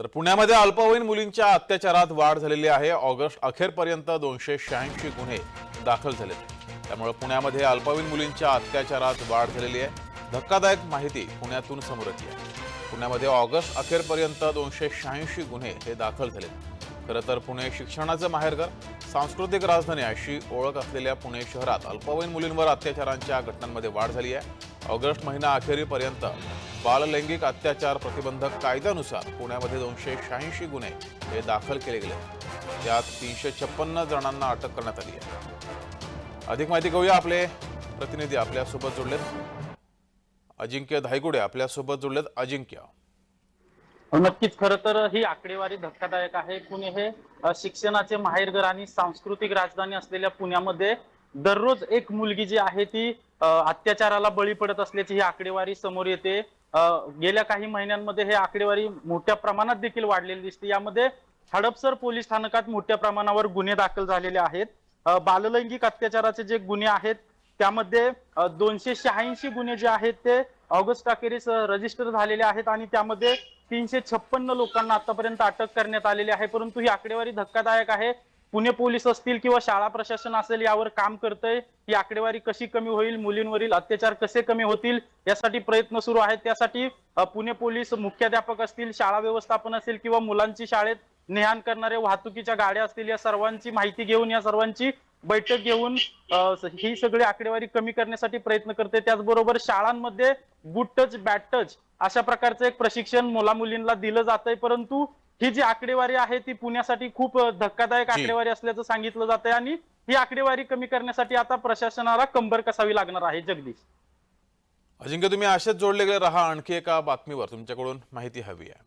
तर पुण्यामध्ये अल्पवयीन मुलींच्या अत्याचारात वाढ झालेली आहे. ऑगस्ट अखेरपर्यंत दोनशे शहाऐंशी गुन्हे दाखल झाले त्यामुळे पुण्यामध्ये अल्पवयीन मुलींच्या अत्याचारात वाढ झालेली आहे. धक्कादायक माहिती पुण्यातून समोर येते आहे. पुण्यामध्ये ऑगस्ट अखेरपर्यंत दोनशे शहाऐंशी गुन्हे हे दाखल झाले खरं तर पुणे शिक्षणाचं माहेरघर सांस्कृतिक राजधानी अशी ओळख असलेल्या पुणे शहरात अल्पवयीन मुलींवर अत्याचारांच्या घटनांमध्ये वाढ झाली आहे. ऑगस्ट महिना अखेरीपर्यंत बाललैंगिक अत्याचार प्रतिबंधक कायद्यानुसार पुण्यामध्ये दोनशे शहाऐंशी गुन्हे हे दाखल केले गेले. त्यात तीनशे छप्पन्न जणांना अटक करण्यात आली आहे. अधिक माहिती घेऊया आपले प्रतिनिधी आपल्यासोबत जोडलेत अजिंक्य धायगुडे आपल्यासोबत जोडलेत अजिंक्य. हो, नक्कीच. खरं तर ही आकडेवारी धक्कादायक आहे. पुणे हे शिक्षणाचे माहेरघर आणि सांस्कृतिक राजधानी असलेल्या पुण्यामध्ये दररोज एक मुलगी जी आहे ती अत्याचाराला बळी पडत असल्याची ही आकडेवारी समोर येते. गेल्या काही महिन्यांमध्ये हे आकडेवारी मोठ्या प्रमाणात देखील वाढलेली दिसते. यामध्ये हडपसर पोलीस स्थानकात मोठ्या प्रमाणावर गुन्हे दाखल झालेले आहेत. बाललैंगिक अत्याचाराचे जे गुन्हे आहेत त्यामध्ये दोनशे शहाऐंशी गुन्हे जे आहेत ते ऑगस्ट अखेरीस रजिस्टर झालेले आहेत आणि त्यामध्ये तीनशे छप्पन्न लोकांना आतापर्यंत अटक करण्यात आलेली आहे. परंतु ही आकडेवारी धक्कादायक आहे. पुणे पोलीस असतील किंवा शाळा प्रशासन असेल यावर काम करतंय. ही आकडेवारी कशी कमी होईल मुलींवरील अत्याचार कसे कमी होतील यासाठी प्रयत्न सुरू आहेत. त्यासाठी पुणे पोलीस मुख्याध्यापक असतील शाळा व्यवस्थापन असेल किंवा मुलांची शाळेत नेहान करणारे वाहतुकीच्या गाड्या असतील या सर्वांची माहिती घेऊन या सर्वांची बैठक घेऊन ही सगळी आकडेवारी कमी करण्यासाठी प्रयत्न करते. त्याचबरोबर शाळांमध्ये गुड टच बॅड टच अशा प्रकारचं एक प्रशिक्षण मुला मुलींना दिलं जातंय. परंतु ही जी आकडेवारी आहे ती पुण्यासाठी खूप धक्कादायक. आकडेवारी असल्याचं सांगितलं जात आहे आणि ही आकडेवारी कमी करण्यासाठी आता प्रशासनाला कंबर कसावी लागणार आहे जगदीश? अजिंक्य तुम्ही असेच जोडले गेले राहा आणखी एका बातमीवर. तुमच्याकडून माहिती हवी आहे.